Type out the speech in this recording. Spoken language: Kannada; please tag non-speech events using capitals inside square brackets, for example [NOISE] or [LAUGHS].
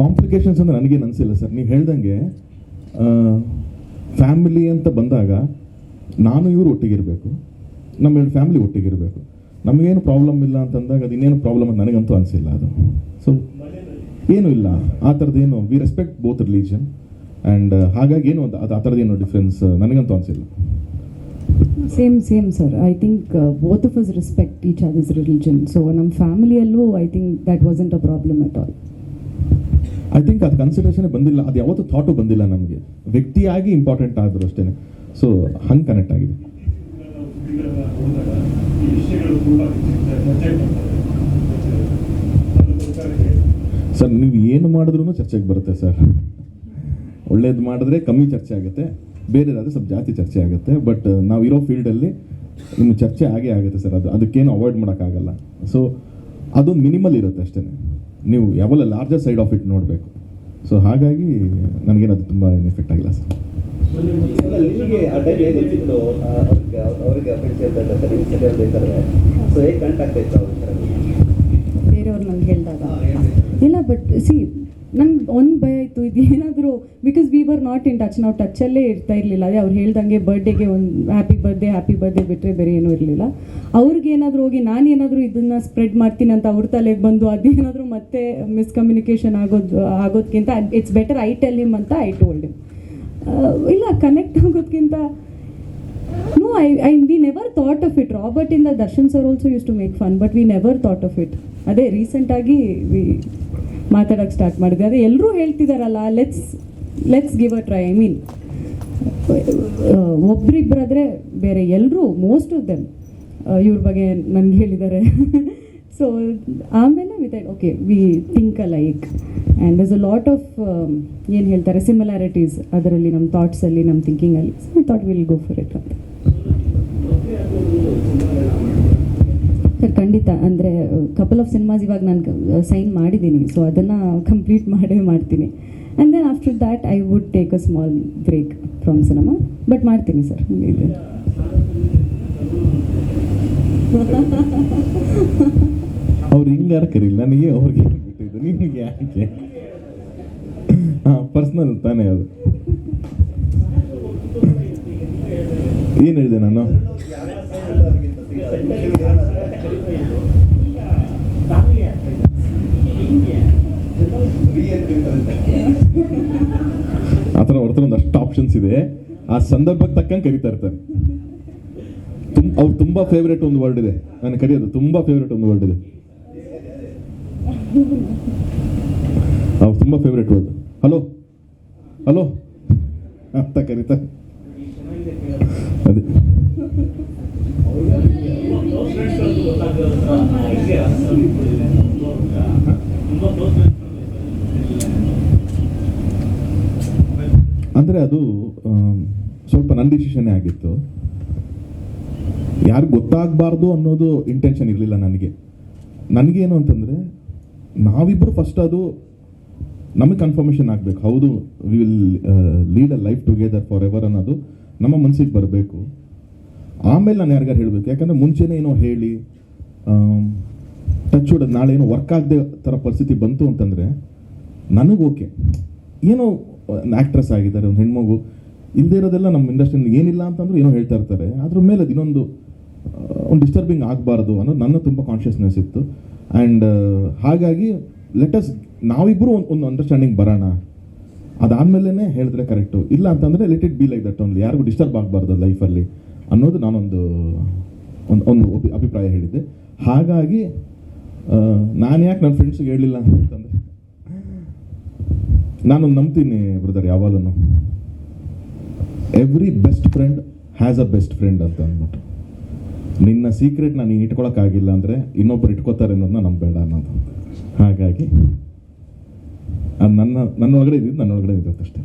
ಕಾಂಪ್ಲಿಕೇಶನ್ಸ್ ಅಂದ್ರೆ ನನಗೇನು ಅನಿಸಿಲ್ಲ ಸರ್. ನೀವು ಹೇಳ್ದಂಗೆ ಫ್ಯಾಮಿಲಿ ಅಂತ ಬಂದಾಗ ನಾನು ಇವರು ಒಟ್ಟಿಗಿರಬೇಕು, ನಮ್ಮ ಎರಡು ಫ್ಯಾಮಿಲಿ ಒಟ್ಟಿಗಿರಬೇಕು. ನಮಗೇನು ಪ್ರಾಬ್ಲಮ್ ಇಲ್ಲ ಅಂತಂದಾಗ ಅದು ಇನ್ನೇನು ಪ್ರಾಬ್ಲಮ್ ಅಂತ ನನಗಂತೂ ಅನಿಸಿಲ್ಲ ಅದು. ಸೊ ಏನೂ ಇಲ್ಲ. ಆ ಥರದ್ದೇನು we respect both religion and ಹಾಗಾಗಿ ಏನು ಅದು, ಆ ಥರದ್ದೇನು ಡಿಫ್ರೆನ್ಸ್ ನನಗಂತೂ ಅನಿಸಿಲ್ಲ. Same same sir I think both of us respect each is religion so ನಮ್ಮ ಫ್ಯಾಮಿಲಿಯಲ್ಲೂ I think that wasn't a problem at all I think ಅದು ಕನ್ಸಿಡರೇಷನ್ ಬಂದಿಲ್ಲ. ಅದು ಯಾವತ್ತೂ ಥಾಟು ಬಂದಿಲ್ಲ ನಮಗೆ. ವ್ಯಕ್ತಿಯಾಗಿ ಇಂಪಾರ್ಟೆಂಟ್ ಆದರೂ ಅಷ್ಟೇ ಸೊ ಹಂಗೆ ಕನೆಕ್ಟ್ ಆಗಿದೆ. ಸರ್, ನೀವು ಏನು ಮಾಡಿದ್ರೂ ಚರ್ಚೆಗೆ ಬರುತ್ತೆ ಸರ್. ಒಳ್ಳೇದು ಮಾಡಿದ್ರೆ ಕಮ್ಮಿ ಚರ್ಚೆ ಆಗುತ್ತೆ. ಬೇರೆದಾದ್ರೆ ಸ್ವಲ್ಪ ಜಾಸ್ತಿ ಚರ್ಚೆ ಆಗುತ್ತೆ. ಬಟ್ ನಾವಿರೋ ಫೀಲ್ಡಲ್ಲಿ ನಿಮ್ಮ ಚರ್ಚೆ ಆಗೇ ಆಗುತ್ತೆ ಸರ್. ಅದು, ಅದಕ್ಕೇನು ಅವಾಯ್ಡ್ ಮಾಡೋಕ್ಕಾಗಲ್ಲ. ಸೊ ಅದೊಂದು ಮಿನಿಮಲ್ ಇರುತ್ತೆ ಅಷ್ಟೇ ನೀವು ಯಾವಲ್ಲ ಲಾರ್ಜರ್ ಸೈಡ್ ಆಫ್ ಇಟ್ ನೋಡಬೇಕು. ಸೊ ಹಾಗಾಗಿ ನನಗೇನು ಅದು ತುಂಬ ಏನು ಎಫೆಕ್ಟ್ ಆಗಿಲ್ಲ ಸರ್. ಬೇರೆಯವ್ರು ನಮ್ಗೆ ಹೇಳಿದಾಗ. ಇಲ್ಲ ಬಟ್ ಸಿ ನಂಗೆ ಒಂದು ಭಯ ಇತ್ತು. ಇದು ಏನಾದರೂ because we were not in touch ನಾವು ಟಚಲ್ಲೇ ಇರ್ತಾ ಇರಲಿಲ್ಲ. ಅದೇ ಅವ್ರು ಹೇಳ್ದಂಗೆ ಬರ್ಡೇಗೆ ಒಂದು ಹ್ಯಾಪಿ ಬರ್ಡೇ ಹ್ಯಾಪಿ ಬರ್ಡೇ ಬಿಟ್ಟರೆ ಬೇರೆ ಏನೂ ಇರಲಿಲ್ಲ. ಅವ್ರಿಗೆ ಏನಾದರೂ ಹೋಗಿ, ನಾನು ಏನಾದರೂ ಇದನ್ನು ಸ್ಪ್ರೆಡ್ ಮಾಡ್ತೀನಿ ಅಂತ ಅವ್ರ ತಲೆಗೆ ಬಂದು ಅದೇನಾದರೂ ಮತ್ತೆ ಮಿಸ್ಕಮ್ಯುನಿಕೇಷನ್ ಆಗೋದು ಆಗೋದಕ್ಕಿಂತ it's better I tell him ಅಂತ ಐ ಟೋಲ್ಡ್ ಹಿಮ್ ಇಲ್ಲ connect ಆಗೋದಕ್ಕಿಂತ no I I we never thought of it Robert ಇಂದ Darshan sir also use to make fun but we never thought of it ಅದೇ ರೀಸೆಂಟಾಗಿ ವಿ ಮಾತಾಡೋಕ್ಕೆ ಸ್ಟಾರ್ಟ್ ಮಾಡಿದೆ. ಅದೇ ಎಲ್ಲರೂ ಹೇಳ್ತಿದಾರಲ್ಲ let's let's give a try I mean ಒಬ್ರಿಬ್ಬರಾದ್ರೆ ಬೇರೆ ಎಲ್ಲರೂ ಮೋಸ್ಟ್ ಆಫ್ ದೆಮ್ ಇವ್ರ ಬಗ್ಗೆ ನನ್ಗೆ ಹೇಳಿದ್ದಾರೆ ಸೊ [LAUGHS] ಆಮೇಲೆ with okay we think uh like and thus uh lot of ಏನು ಹೇಳ್ತಾರೆ ಸಿಮಿಲಾರಿಟೀಸ್ ಅದರಲ್ಲಿ ನಮ್ಮ ಥಾಟ್ಸಲ್ಲಿ ನಮ್ಮ ಥಿಂಕಿಂಗಲ್ಲಿ so thought will go for it ಅಂತ. ಸರ್, ಖಂಡಿತ, ಅಂದರೆ ಕಪಲ್ ಆಫ್ ಸಿನಿಮಾಸ್ ಇವಾಗ ನಾನು ಸೈನ್ ಮಾಡಿದ್ದೀನಿ ಸೊ ಅದನ್ನು ಕಂಪ್ಲೀಟ್ ಮಾಡೇ ಮಾಡ್ತೀನಿ. And then after that I would take a small break from cinema but ಮಾಡ್ತೀನಿ ಸರ್ ಇದು. ಅವ್ರು ಹಿಂಗಾರ ಕರೀಲ್ಲ ನನಗೆ ಅವ್ರಿಗೆ ಬಿಟ್ಟಿದ್ದು ನಿಮಗೆ ಯಾಕೆ? ಹಾಂ ಪರ್ಸ್ನಲ್ ತಾನೇ ಅದು. ಏನು ಹೇಳಿದೆ ನಾನು ಆ ಥರ ಅವ್ರ ಹತ್ರ ಆಪ್ಷನ್ಸ್ ಇದೆ. ಆ ಸಂದರ್ಭಕ್ಕೆ ತಕ್ಕಂಗೆ ಕರಿತಾ ಇರ್ತಾರೆ. ಅವ್ರು ತುಂಬಾ ಫೇವ್ರೇಟ್ ಒಂದು ವರ್ಡ್ ಇದೆ. ನಾನು ಕರೆಯೋದು, ತುಂಬಾ ಫೇವ್ರೇಟ್ ಒಂದು ವರ್ಡ್ ಇದೆ. ಅವ್ರು ತುಂಬಾ ಫೇವ್ರೇಟ್ ವರ್ಡ್ ಹಲೋ ಹಲೋ ಅಂತ ಕರೀತಾರೆ ಅದೇ. ಅಂದರೆ ಅದು ಸ್ವಲ್ಪ ನನ್ನ ಡಿಸಿಷನ್ನೇ ಆಗಿತ್ತು. ಯಾರು ಗೊತ್ತಾಗಬಾರ್ದು ಅನ್ನೋದು ಇಂಟೆನ್ಷನ್ ಇರಲಿಲ್ಲ ನನಗೆ. ನನಗೇನು ಅಂತಂದರೆ ನಾವಿಬ್ಬರು ಫಸ್ಟ್ ಅದು ನಮಗೆ ಕನ್ಫರ್ಮೇಷನ್ ಆಗಬೇಕು. ಹೌದು we will lead a life together forever ಅನ್ನೋದು ನಮ್ಮ ಮನಸ್ಸಿಗೆ ಬರಬೇಕು. ಆಮೇಲೆ ನಾನು ಯಾರಿಗಾರು ಹೇಳಬೇಕು, ಯಾಕಂದರೆ ಮುಂಚೆನೇ ಏನೋ ಹೇಳಿ ಟಚ್ ಹೊಡೆದು ನಾಳೆ ಏನೋ ವರ್ಕ್ ಆಗದೆ ಥರ ಪರಿಸ್ಥಿತಿ ಬಂತು ಅಂತಂದರೆ, ನನಗೆ ಓಕೆ ಏನೋ ಆ್ಯಕ್ಟ್ರೆಸ್ ಆಗಿದ್ದಾರೆ, ಒಂದು ಹೆಣ್ಮಗು. ಇಲ್ಲದೆ ಇರೋದೆಲ್ಲ ನಮ್ಮ ಇಂಡಸ್ಟ್ರಿಯಲ್ಲಿ ಏನಿಲ್ಲ ಅಂತಂದ್ರೂ ಏನೋ ಹೇಳ್ತಾ ಇರ್ತಾರೆ. ಅದ್ರ ಮೇಲೆ ಇನ್ನೊಂದು ಒಂದು ಡಿಸ್ಟರ್ಬಿಂಗ್ ಆಗಬಾರ್ದು ಅನ್ನೋದು ನನ್ನ ತುಂಬ ಕಾನ್ಷಿಯಸ್ನೆಸ್ ಇತ್ತು. ಆ್ಯಂಡ್ ಹಾಗಾಗಿ ಲೆಟಸ್ ನಾವಿಬ್ಬರು ಒಂದು ಒಂದು ಅಂಡರ್ಸ್ಟ್ಯಾಂಡಿಂಗ್ ಬರೋಣ. ಅದಾದಮೇಲೆ ಹೇಳಿದ್ರೆ ಕರೆಕ್ಟು ಇಲ್ಲ ಅಂತಂದರೆ let it be like that ಒಂದು ಯಾರಿಗೂ ಡಿಸ್ಟರ್ಬ್ ಆಗಬಾರ್ದು ಲೈಫಲ್ಲಿ ಅನ್ನೋದು ನಾನೊಂದು, ಒಂದು ಒಂದು ಅಭಿಪ್ರಾಯ ಹೇಳಿದ್ದೆ. ಹಾಗಾಗಿ ನಾನು ಯಾಕೆ ನನ್ನ ಫ್ರೆಂಡ್ಸ್ಗೆ ಹೇಳಲಿಲ್ಲ ಅಂತಂದರೆ ನಾನು ನಂಬ್ತೀನಿ ಬ್ರದರ್ ಯಾವಾಗಲೂ every best friend has a best friend ಅಂತ ಅಂದ್ಬಿಟ್ಟು. ನಿನ್ನ ಸೀಕ್ರೆಟ್ ನಾನು ನೀನು ಇಟ್ಕೊಳಕ್ಕಾಗಿಲ್ಲ ಅಂದರೆ ಇನ್ನೊಬ್ರು ಇಟ್ಕೋತಾರೆ ಅನ್ನೋದನ್ನ ನಂಬೇಡ ಅನ್ನೋದು. ಹಾಗಾಗಿ ನನ್ನ ನನ್ನ ಒಳಗಡೆ ಇದ್ದಿದ್ದು ನನ್ನ ಒಳಗಡೆ ಅಷ್ಟೇ